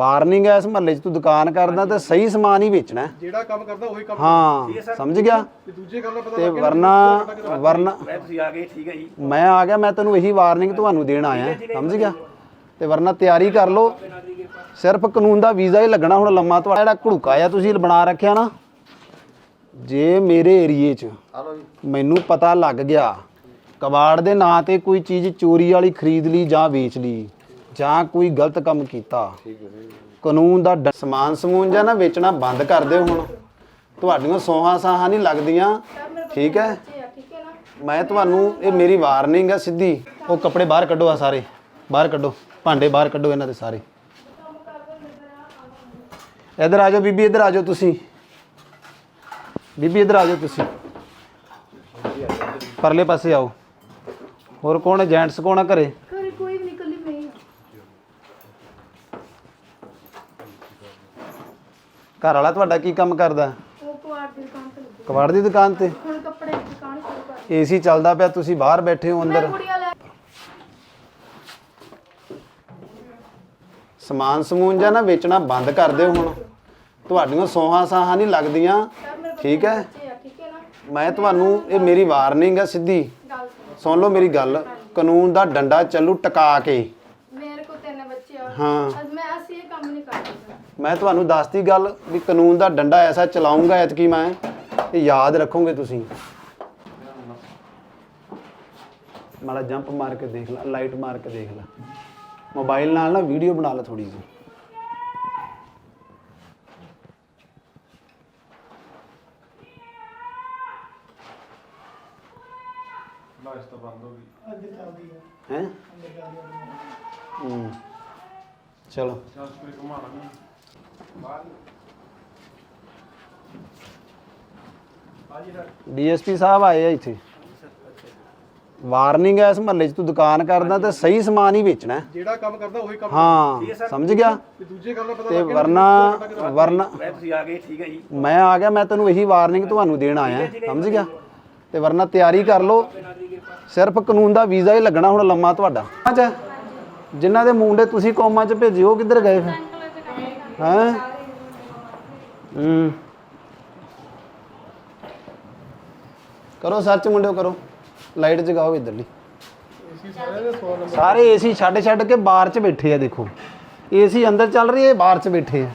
Warning ਹੈ ਇਸ ਮਹੱਲੇ 'ਚ ਤੂੰ ਦੁਕਾਨ ਕਰਦਾ ਤੇ ਸਹੀ ਸਮਾਨ ਹੀ ਵੇਚਣਾ ਹੈ। ਜਿਹੜਾ ਕੰਮ ਕਰਦਾ ਉਹੀ ਕੰਮ ਹਾਂ ਸਮਝ ਗਿਆ? ਤੇ ਦੂਜੇ ਕੰਮ ਦਾ ਪਤਾ ਤੇ ਲੱਗ ਗਿਆ ਵਰਨਾ ਵਰਨਾ ਮੈਂ ਤੁਸੀਂ ਆ ਗਏ ਠੀਕ ਹੈ ਜੀ। ਮੈਂ ਆ ਗਿਆ ਮੈਂ ਤੈਨੂੰ ਇਹੀ ਵਾਰਨਿੰਗ ਤੁਹਾਨੂੰ ਦੇਣ ਆਇਆ ਸਮਝ ਗਿਆ? ਤੇ ਵਰਨਾ ਤਿਆਰੀ ਕਰ ਲਓ। ਸਿਰਫ ਕਾਨੂੰਨ ਦਾ ਵੀਜ਼ਾ ਹੀ ਲੱਗਣਾ ਹੁਣ ਲੰਮਾ। ਤੁਹਾਡਾ ਜਿਹੜਾ ਘੜੂਕਾ ਆ ਤੁਸੀਂ ਬਣਾ ਰੱਖਿਆ ਨਾ ਜੇ ਮੇਰੇ ਏਰੀਏ 'ਚ ਮੈਨੂੰ ਪਤਾ ਲੱਗ ਗਿਆ ਕਬਾੜ ਦੇ ਨਾਂ ਤੇ ਕੋਈ ਚੀਜ਼ ਚੋਰੀ ਵਾਲੀ ਖਰੀਦ ਲਈ ਜਾਂ ਵੇਚ ਲਈ ਜਾਂ ਕੋਈ ਗਲਤ ਕੰਮ ਕੀਤਾ ਕਾਨੂੰਨ ਦਾ ਡ- ਸਮਾਨ ਸਮੂਨ ਜਾਂ ਨਾ ਵੇਚਣਾ ਬੰਦ ਕਰ ਦਿਓ ਹੁਣ। ਤੁਹਾਡੀਆਂ ਸੋਹਾਂ ਸਾਹਾਂ ਨਹੀਂ ਲੱਗਦੀਆਂ ਠੀਕ ਹੈ? ਮੈਂ ਤੁਹਾਨੂੰ ਇਹ ਮੇਰੀ ਵਾਰਨਿੰਗ ਹੈ ਸਿੱਧੀ। ਉਹ ਕੱਪੜੇ ਬਾਹਰ ਕੱਢੋ ਆ ਸਾਰੇ ਬਾਹਰ ਕੱਢੋ ਭਾਂਡੇ ਬਾਹਰ ਕੱਢੋ ਇਹਨਾਂ ਦੇ ਸਾਰੇ। ਇੱਧਰ ਆ ਜਾਓ ਬੀਬੀ ਇੱਧਰ ਆ ਜਾਓ ਤੁਸੀਂ। ਬੀਬੀ ਇੱਧਰ ਆ ਜਾਓ ਤੁਸੀਂ। ਪਰਲੇ ਪਾਸੇ ਆਓ। ਹੋਰ ਕੌਣ ਹੈ? ਜੈਂਟਸ ਕੌਣ ਘਰੇ ਘਰੇ ਕੋਈ ਵੀ ਨਿਕਲਦੀ ਪਈ ਘਰ ਵਾਲਾ ਤੁਹਾਡਾ ਕੀ ਕੰਮ ਕਰਦਾ? ਉਹ ਕੁਆਰ ਦੀ ਦੁਕਾਨ ਤੇ ਲੱਗੀ। ਕਬਾੜ ਦੀ ਦੁਕਾਨ ਤੇ? ਹੁਣ ਕੱਪੜੇ ਦੀ ਦੁਕਾਨ ਸ਼ੁਰੂ ਕਰ ਏਸੀ ਚੱਲਦਾ ਪਿਆ ਤੁਸੀਂ ਬਾਹਰ ਬੈਠੇ ਹੋ ਅੰਦਰ। ਕੁੜੀਆਂ ਲੈ ਸਮਾਨ ਸਮੂਨ ਜਾਂ ਨਾ ਵੇਚਣਾ ਬੰਦ ਕਰ ਦਿਓ ਹੁਣ। ਤੁਹਾਡੀਆਂ ਸੋਹਾਂ ਸਾਹਾਂ ਨਹੀਂ ਲੱਗਦੀਆਂ। ਠੀਕ ਹੈ? ਬੱਚੇ ਆ ਠੀਕ ਹੈ ਨਾ? ਮੈਂ ਤੁਹਾਨੂੰ ਇਹ ਮੇਰੀ ਵਾਰਨਿੰਗ ਹੈ ਸਿੱਧੀ। ਗੱਲ ਸੁਣੋ। ਸੁਣ ਲਓ ਮੇਰੀ ਗੱਲ। ਕਾਨੂੰਨ ਦਾ ਡੰਡਾ ਚੱਲੂ ਟਕਾ ਕੇ। ਮੇਰੇ ਕੋ ਤਿੰਨ ਬੱਚੇ ਆ। ਹਾਂ। ਅੱਜ ਮੈਂ ਅਸੀਂ ਇਹ ਕੰਮ ਨਹੀਂ ਕਰ ਸਕਦਾ ਮੈਂ ਤੁਹਾਨੂੰ ਦੱਸਤੀ ਗੱਲ ਵੀ ਕਾਨੂੰਨ ਦਾ ਡੰਡਾ ਐਸਾ ਚਲਾਉਂਗਾ ਐਤਕੀ ਮੈਂ ਇਹ ਯਾਦ ਰੱਖੋਗੇ ਤੁਸੀਂ। ਮਾੜਾ ਜੰਪ ਮਾਰ ਕੇ ਦੇਖ ਲੈ ਲਾਈਟ ਮਾਰ ਕੇ ਦੇਖ ਲੈ। ਮੋਬਾਈਲ ਨਾਲ ਨਾ ਵੀਡੀਓ ਬਣਾ ਲੈ ਥੋੜੀ ਜਿਹੀ। ਲਾਈਸ ਤਾਂ ਬੰਦ ਹੋ ਗਈ। ਹੈ? ਹੂੰ। ਚਲੋ। ਚਾਰ ਸਪਰੇ ਘੁਮਾ ਲਾਂਗੇ ਡੀਐਸਪੀ ਸਾਹਿਬ ਆਏ ਆ ਇੱਥੇ। ਵਾਰਨਿੰਗ ਹੈ ਇਸ ਮਹੱਲੇ 'ਚ ਤੂੰ ਦੁਕਾਨ ਕਰਦਾ ਤੇ ਸਹੀ ਸਮਾਨ ਹੀ ਵੇਚਣਾ। ਹੈ। ਜਿਹੜਾ ਕੰਮ ਕਰਦਾ ਉਹੀ ਕੰਮ ਹਾਂ ਸਮਝ ਗਿਆ? ਤੇ ਦੂਜੇ ਕੰਮ ਦਾ ਪਤਾ ਤੇ ਲੱਗ ਗਿਆ ਵਰਨਾ ਵਰਨਾ ਮੈਂ ਤੁਸੀਂ ਆ ਗਏ ਠੀਕ ਹੈ ਜੀ। ਮੈਂ ਆ ਗਿਆ ਮੈਂ ਤੈਨੂੰ ਇਹੀ ਵਾਰਨਿੰਗ ਤੁਹਾਨੂੰ ਦੇਣ ਆਇਆ। ਸਮਝ ਗਿਆ? ਤੇ ਵਰਨਾ ਤਿਆਰੀ ਕਰ ਲਓ। ਸਿਰਫ ਕਾਨੂੰਨ ਦਾ ਵੀਜ਼ਾ ਹੀ ਲੱਗਣਾ ਹੁਣ ਲੰਮਾ ਤੁਹਾਡਾ। ਅੱਛਾ ਜਿਨ੍ਹਾਂ ਦੇ ਮੁੰਡੇ ਤੁਸੀਂ ਕੌਮਾਂ 'ਚ ਭੇਜੇ ਉਹ ਕਿੱਧਰ ਗਏ ਫਿਰ? ਹੈਂ ਹੂੰ ਕਰੋ ਸਰਚ ਮੁੰਡਿਓ ਕਰੋ ਲਾਈਟ ਜਗਾਓ ਇਧਰਲੀ ਸਾਰੇ ਏਸੀ ਛੱਡ ਛੱਡ ਕੇ ਬਾਹਰ 'ਚ ਬੈਠੇ ਆ ਦੇਖੋ ਏਸੀ ਅੰਦਰ ਚੱਲ ਰਹੀ ਹੈ ਬਾਹਰ 'ਚ ਬੈਠੇ ਆ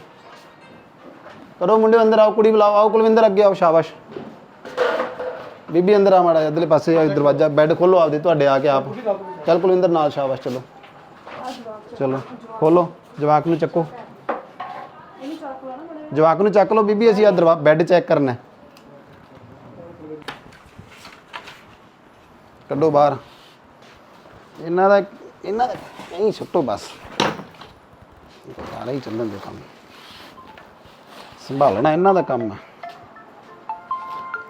ਕਰੋ ਮੁੰਡੇ ਅੰਦਰ ਆਓ ਕੁੜੀ ਬੁਲਾਓ ਆਓ ਕੁਲਵਿੰਦਰ ਅੱਗੇ ਆਓ ਸ਼ਾਬਾਸ਼ ਬੀਬੀ ਅੰਦਰ ਆ ਮਾੜਾ ਜਿਹਾ ਇੱਧਰਲੇ ਪਾਸੇ ਆ ਦਰਵਾਜ਼ਾ ਬੈੱਡ ਖੋਲੋ ਆਪਦੇ ਤੁਹਾਡੇ ਆ ਕੇ ਆਪ ਚੱਲ ਕੁਲਵਿੰਦਰ ਨਾਲ ਸ਼ਾਬਾਸ਼ ਚਲੋ ਚਲੋ ਖੋਲੋ ਜਵਾਕ ਨੂੰ ਚੱਕੋ ਇਹਨੂੰ ਚੱਕ ਲਾ ਨਾ ਬੜੇ ਜਵਾਕ ਨੂੰ ਚੱਕ ਲਓ ਬੀਬੀ ਅਸੀਂ ਆ ਬੈੱਡ ਚੈੱਕ ਕਰਨਾ ਹੈ। ਕੱਢੋ ਬਾਹਰ। ਇਹਨਾਂ ਦਾ ਇਹਨਾਂ ਦਾ ਨਹੀਂ ਸੁੱਟੋ ਬਸ। ਸਾਰਾ ਹੀ ਚੱਲਣ ਦੇ ਕੰਮ। ਸੰਭਾਲਣਾ ਇਹਨਾਂ ਦਾ ਕੰਮ ਹੈ।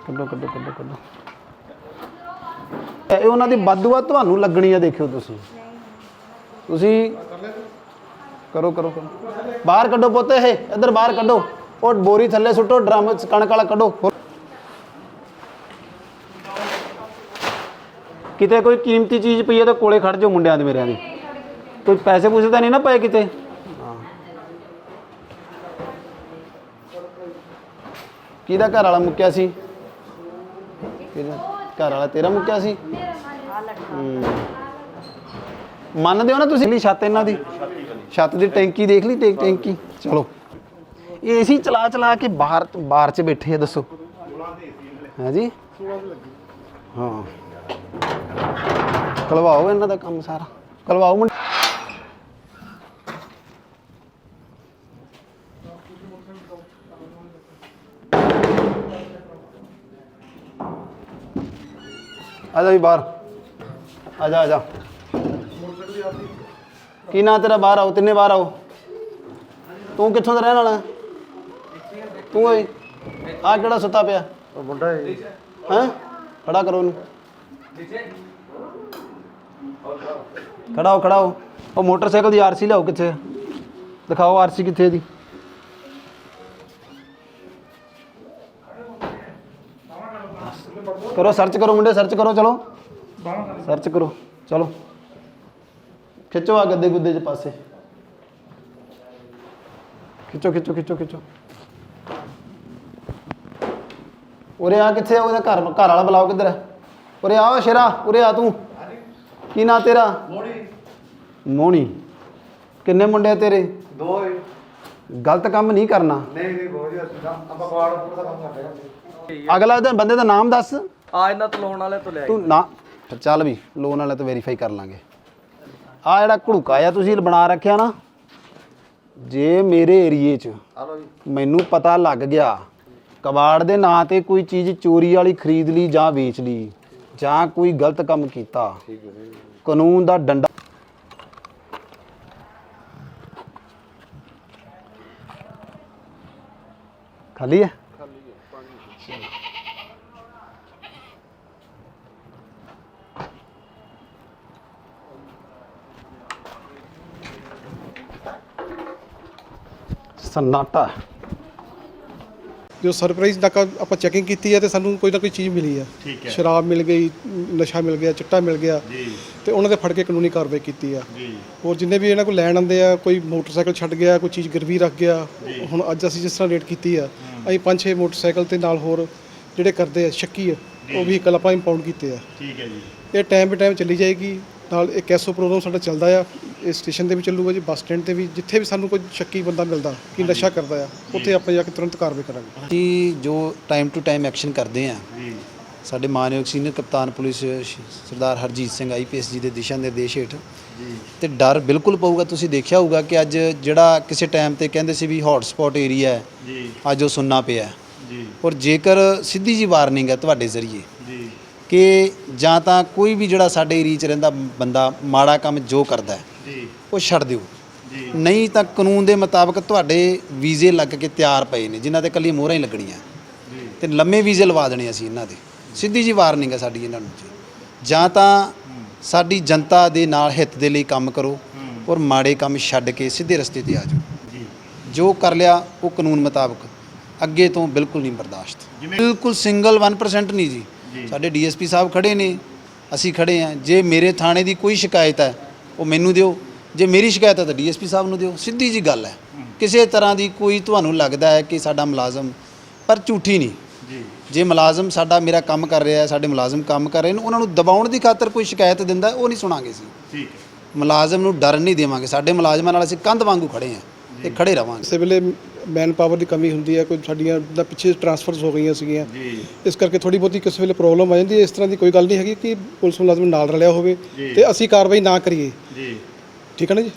ਕੱਢੋ ਕੱਢੋ ਕੱਢੋ ਕੱਢੋ। ਇਹ ਉਹਨਾਂ ਦੀ ਬਦਦੁਆ ਤੁਹਾਨੂੰ ਲੱਗਣੀ ਆ ਦੇਖਿਓ ਤੁਸੀਂ। ਤੁਸੀਂ ਕਰੋ ਕਰੋ ਕਰੋ। ਬਾਹਰ ਕੱਢੋ ਪੁੱਤ ਇਹ ਇੱਧਰ ਬਾਹਰ ਕੱਢੋ। ਉਹ ਬੋਰੀ ਥੱਲੇ ਸੁੱਟੋ ਡਰਮ ਚ ਕਣਕ ਵਾਲਾ ਕੱਢੋ। ਕਿਤੇ ਕੋਈ ਕੀਮਤੀ ਚੀਜ਼ ਪਈ ਹੈ ਤਾਂ ਕੋਲੇ ਖੜ ਜਾਓ ਮੁੰਡਿਆਂ ਦੇ ਮੇਰਿਆਂ ਦੇ। ਕੋਈ ਪੈਸੇ ਪੂਸੇ ਤਾਂ ਨਹੀਂ ਨਾ ਪਏ ਕਿਤੇ? ਹਾਂ ਕਿਹਦਾ ਘਰ ਵਾਲਾ ਮੁੱਕਿਆ ਸੀ? ਕਿਹਦਾ ਘਰ ਵਾਲਾ ਤੇਰਾ ਮੁੱਕਿਆ ਸੀ? ਹੂੰ। ਮੰਨਦੇ ਹੋ ਨਾ ਤੁਸੀਂ? ਛੱਤ ਇਹਨਾਂ ਦੀ। ਛੱਤ ਦੀ ਟੈਂਕੀ ਦੇਖ ਲਈ, ਟੈਂ- ਟੈਂਕੀ। ਚਲੋ। ਏਸੀ ਚਲਾ ਚਲਾ ਕੇ ਬਾਹਰ ਬਾਹਰ ਚ ਬੈਠੇ ਆ, ਦੱਸੋ। ਹੈ ਜੀ ਹਾਂ। ਕਲਵਾਓ ਇਹਨਾਂ ਦਾ ਕੰਮ ਸਾਰਾ। ਕਲਵਾਓ ਮੁੰਡੇ। ਆ ਜਾ ਵੀ ਬਾਹਰ। ਆ ਜਾ ਆ ਜਾ। ਕੀ ਨਾਂ ਤੇਰਾ? ਬਾਹਰ ਆਓ ਤਿੰਨੇ ਬਾਹਰ ਆਓ। ਤੂੰ ਕਿੱਥੋਂ ਦਾ ਰਹਿਣ ਵਾਲਾ? ਤੂੰ ਓਏ ਆ ਕਿਹੜਾ ਸੁੱਤਾ ਪਿਆ? ਉਹ ਮੁੰਡਾ ਹੈ ਹੈਂ? ਖੜਾ ਕਰੋ ਉਹਨੂੰ। ਖੜਾ ਹੋ ਖੜਾ ਹੋ ਉਹ ਮੋਟਰਸਾਈਕਲ ਦੀ ਆਰਸੀ ਲਿਆਓ ਕਿੱਥੇ? ਦਿਖਾਓ ਆਰਸੀ ਕਿੱਥੇ ਦੀ। ਕਰੋ ਸਰਚ ਕਰੋ ਮੁੰਡੇ ਸਰਚ ਕਰੋ ਚਲੋ। ਸਰਚ ਕਰੋ ਚਲੋ। ਖਿੱਚੋ ਆ ਗੱਦੇ ਗੁੱਦੇ ਚ ਪਾਸੇ। ਖਿੱਚੋ ਖਿੱਚੋ ਖਿੱਚੋ ਖਿੱਚੋ। ਉਰੇ ਆ ਕਿੱਥੇ ਆ ਉਹਦਾ ਘਰ ਘਰ ਵਾਲਾ ਬੁਲਾਓ ਕਿੱਧਰ ਹੈ ਉਰੇ ਆ ਸ਼ੇਰਾ ਉਰੇ ਆ ਤੂੰ। ਕੀ ਨਾਂ ਤੇਰਾ? ਮੋੜੀ ਮੋਹਣੀ ਕਿੰਨੇ ਮੁੰਡੇ ਆ ਤੇਰੇ? ਦੋ ਏ। ਗਲਤ ਕੰਮ ਨਹੀਂ ਕਰਨਾ। ਨਹੀਂ ਨਹੀਂ ਬਹੁਤ ਜੀ ਅਸੀਂ ਆਪਾਂ ਕਵਾੜ ਪੂਰਾ ਦਾ ਕੰਮ ਕਰਦੇ ਹਾਂ। ਅਗਲਾ ਦਿਨ ਬੰਦੇ ਦਾ ਨਾਮ ਦੱਸ। ਆ ਇਹਨਾਂ ਤੋਂ ਲੋਨ ਵਾਲੇ ਤੋਂ ਲਿਆ ਤੂੰ ਨਾ ਚੱਲ ਵੀ ਲੋਨ ਵਾਲੇ ਤੋਂ ਵੈਰੀਫਾਈ ਕਰ ਲਾਂਗੇ। ਆ ਜਿਹੜਾ ਘੜੂਕਾ ਆ ਤੁਸੀਂ ਬਣਾ ਰੱਖਿਆ ਨਾ ਜੇ ਮੇਰੇ ਏਰੀਏ 'ਚ ਮੈਨੂੰ ਪਤਾ ਲੱਗ ਗਿਆ ਕਬਾੜ ਦੇ ਨਾਂ ਤੇ ਕੋਈ ਚੀਜ਼ ਚੋਰੀ ਵਾਲੀ ਖਰੀਦ ਲਈ ਜਾਂ ਵੇਚ ਲਈ ਜਾਂ ਕੋਈ ਗਲਤ ਕੰਮ ਕੀਤਾ ਕਾਨੂੰਨ ਦਾ ਡੰਡਾ ਖਾਲੀ ਹੈ? ਸਨਾਟਾ ਜੋ ਸਰਪ੍ਰਾਈਜ਼ ਤੱਕ ਆਪਾਂ ਚੈਕਿੰਗ ਕੀਤੀ ਹੈ ਤੇ ਸਾਨੂੰ ਕੋਈ ਨਾ ਕੋਈ ਚੀਜ਼ ਮਿਲੀ ਹੈ। ਠੀਕ ਹੈ। ਸ਼ਰਾਬ ਮਿਲ ਗਈ ਨਸ਼ਾ ਮਿਲ ਗਿਆ ਚਿੱਟਾ ਮਿਲ ਗਿਆ ਜੀ। ਤੇ ਉਹਨਾਂ ਦੇ ਫੜ ਕੇ ਕਾਨੂੰਨੀ ਕਾਰਵਾਈ ਕੀਤੀ ਆ ਜੀ। ਹੋਰ ਜਿੰਨੇ ਵੀ ਇਹਨਾਂ ਕੋਲ ਲੈਣ ਆਉਂਦੇ ਆ ਕੋਈ ਮੋਟਰਸਾਈਕਲ ਛੱਡ ਗਿਆ ਕੋਈ ਚੀਜ਼ ਗਿਰਵੀ ਰੱਖ ਗਿਆ ਹੁਣ ਅੱਜ ਅਸੀਂ ਜਿਸ ਤਰ੍ਹਾਂ ਰੇਟ ਕੀਤੀ ਆ ਅਸੀਂ ਪੰਜ ਛੇ ਮੋਟਰਸਾਈਕਲ ਤੇ ਨਾਲ ਹੋਰ ਜਿਹੜੇ ਕਰਦੇ ਆ ਸ਼ੱਕੀ ਆ ਉਹ ਵੀ ਆਪਾਂ ਇੰਪਾਊਂਡ ਕੀਤੇ ਆ। ਠੀਕ ਹੈ ਜੀ। ਇਹ ਟਾਈਮ ਬੇ ਟਾਈਮ ਚੱਲੀ ਜਾਏਗੀ ਨਾਲ ਇੱਕ ਐਸਓ ਪ੍ਰੋਗਰਾਮ ਸਾਡਾ ਚੱਲਦਾ ਆ ਇਹ ਸਟੇਸ਼ਨ ਤੇ ਵੀ ਚੱਲੂਗਾ ਜੀ ਬੱਸ ਸਟੈਂਡ ਤੇ ਵੀ ਜਿੱਥੇ ਵੀ ਸਾਨੂੰ ਕੋਈ ਸ਼ੱਕੀ ਬੰਦਾ ਮਿਲਦਾ ਕਿ ਨਸ਼ਾ ਕਰਦਾ ਆ ਉੱਥੇ ਆਪਾਂ ਜਾ ਕੇ ਤੁਰੰਤ ਕਾਰਵਾਈ ਕਰਾਂਗੇ। ਕਿ ਜੋ ਟਾਈਮ ਟੂ ਟਾਈਮ ਐਕਸ਼ਨ ਕਰਦੇ ਆ ਸਾਡੇ ਮਾਨਯੋਗ ਸੀਨੀਅਰ ਕਪਤਾਨ ਪੁਲਿਸ ਸਰਦਾਰ ਹਰਜੀਤ ਸਿੰਘ ਆਈਪੀਐਸ ਜੀ ਦੇ ਦਿਸ਼ਾ ਨਿਰਦੇਸ਼ ਹੇਠ। ਤੇ ਡਰ ਬਿਲਕੁਲ ਪਊਗਾ ਤੁਸੀਂ ਦੇਖਿਆ ਹੋਊਗਾ ਕਿ ਅੱਜ ਜਿਹੜਾ ਕਿਸੇ ਟਾਈਮ ਤੇ ਕਹਿੰਦੇ ਸੀ ਵੀ ਹੌਟ ਸਪੌਟ ਏਰੀਆ ਹੈ ਜੀ। ਅੱਜ ਉਹ ਸੁੰਨਾ ਪਿਆ। ਜੀ। ਔਰ ਜੇਕਰ ਸਿੱਧੀ ਜੀ ਵਾਰਨਿੰਗ ਹੈ ਤੁਹਾਡੇ ਜ਼ਰੀਏ ਜੀ। ਕਿ ਜਾਂ ਤਾਂ ਕੋਈ ਵੀ ਜਿਹੜਾ ਸਾਡੇ ਏਰੀਆ 'ਚ ਰਹਿੰਦਾ ਬੰਦਾ ਮਾੜਾ ਕੰਮ ਜੋ ਕਰਦਾ ਜੀ। ਉਹ ਛੱਡ ਦਿਓ। ਜੀ। ਨਹੀਂ ਤਾਂ ਕਾਨੂੰਨ ਦੇ ਮੁਤਾਬਕ ਤੁਹਾਡੇ ਵੀਜ਼ੇ ਲੱਗ ਕੇ ਤਿਆਰ ਪਏ ਨੇ ਜਿਨ੍ਹਾਂ ਤੇ ਕੱਲੀ ਮੋਹਰਾਂ ਹੀ ਲੱਗਣੀਆਂ। ਜੀ। ਤੇ ਲੰਮੇ ਵੀਜ਼ੇ ਲਵਾ ਦੇਣੇ ਅਸੀਂ ਇਹਨਾਂ ਦੇ। ਸਿੱਧੀ ਜੀ ਵਾਰਨਿੰਗ ਹੈ ਸਾਡੀ ਇਹਨਾਂ ਨੂੰ ਜੀ। ਜਾਂ ਤਾਂ ਸਾਡੀ ਜਨਤਾ ਦੇ ਨਾਲ ਹਿੱਤ ਦੇ ਲਈ ਕੰਮ ਕਰੋ ਔਰ ਮਾੜੇ ਕੰਮ ਛੱਡ ਕੇ ਸਿੱਧੇ ਰਸਤੇ ਤੇ ਆ ਜਾਓ। ਜੀ। ਜੋ ਕਰ ਲਿਆ ਉਹ ਕਾਨੂੰਨ ਮੁਤਾਬਕ ਅੱਗੇ ਤੋਂ ਬਿਲਕੁਲ ਨਹੀਂ ਬਰਦਾਸ਼ਤ। ਬਿਲਕੁਲ ਸਿੰਗਲ 1% ਨਹੀਂ ਜੀ। ਸਾਡੇ ਡੀਐਸਪੀ ਸਾਹਿਬ ਖੜੇ ਨੇ ਅਸੀਂ ਖੜੇ ਆ ਜੇ ਮੇਰੇ ਥਾਣੇ ਦੀ ਕੋਈ ਸ਼ਿਕਾਇਤ ਹੈ ਉਹ ਮੈਨੂੰ ਦਿਓ। ਜੇ ਮੇਰੀ ਸ਼ਿਕਾਇਤ ਹੈ ਤਾਂ ਡੀਐਸਪੀ ਸਾਹਿਬ ਨੂੰ ਦਿਓ। ਸਿੱਧੀ ਜੀ ਗੱਲ ਹੈ। ਕਿਸੇ ਤਰ੍ਹਾਂ ਦੀ ਕੋਈ ਤੁਹਾਨੂੰ ਲੱਗਦਾ ਹੈ ਕਿ ਸਾਡਾ ਮੁਲਾਜ਼ਮ ਪਰ ਝੂਠੀ ਨਹੀਂ। ਜੀ। ਜੇ ਮੁਲਾਜ਼ਮ ਸਾਡਾ ਮੇਰਾ ਕੰਮ ਕਰ ਰਿਹਾ ਹੈ ਸਾਡੇ ਮੁਲਾਜ਼ਮ ਕੰਮ ਕਰ ਰਹੇ ਨੇ ਉਹਨਾਂ ਨੂੰ ਦਬਾਉਣ ਦੀ ਖਾਤਰ ਕੋਈ ਸ਼ਿਕਾਇਤ ਦਿੰਦਾ ਉਹ ਨਹੀਂ ਸੁਣਾਂਗੇ ਅਸੀਂ। ਠੀਕ ਹੈ। ਮੁਲਾਜ਼ਮ ਨੂੰ ਡਰ ਨਹੀਂ ਦੇਵਾਂਗੇ। ਸਾਡੇ ਮੁਲਾਜ਼ਮਾਂ ਨਾਲ ਅਸੀਂ ਕੰਧ ਵਾਂਗੂ ਖੜੇ ਹਾਂ ਤੇ ਖੜੇ ਰਵਾਂਗੇ ਕਿਸੇ ਵੇਲੇ ਮੈਨ ਪਾਵਰ ਦੀ ਕਮੀ ਹੁੰਦੀ ਹੈ ਕੋਈ ਸਾਡੀਆਂ ਦਾ ਪਿੱਛੇ ਟਰਾਂਸਫਰਸ ਹੋ ਗਈਆਂ ਸੀਗੀਆਂ। ਜੀ। ਇਸ ਕਰਕੇ ਥੋੜੀ ਬਹੁਤੀ ਕਿਸੇ ਵੇਲੇ ਪ੍ਰੋਬਲਮ ਆ ਜਾਂਦੀ ਹੈ। ਇਸ ਤਰ੍ਹਾਂ ਦੀ ਕੋਈ ਗੱਲ ਨਹੀਂ ਹੈਗੀ ਕਿ ਪੁਲਿਸ ਮੁਲਾਜ਼ਮ ਨਾਲ ਰਲਿਆ ਹੋਵੇ। ਤੇ ਅਸੀਂ ਕਾਰਵਾਈ ਨਾ ਕਰੀਏ। ਜੀ। ਠੀਕ ਹੈ ਨਾ ਜੀ?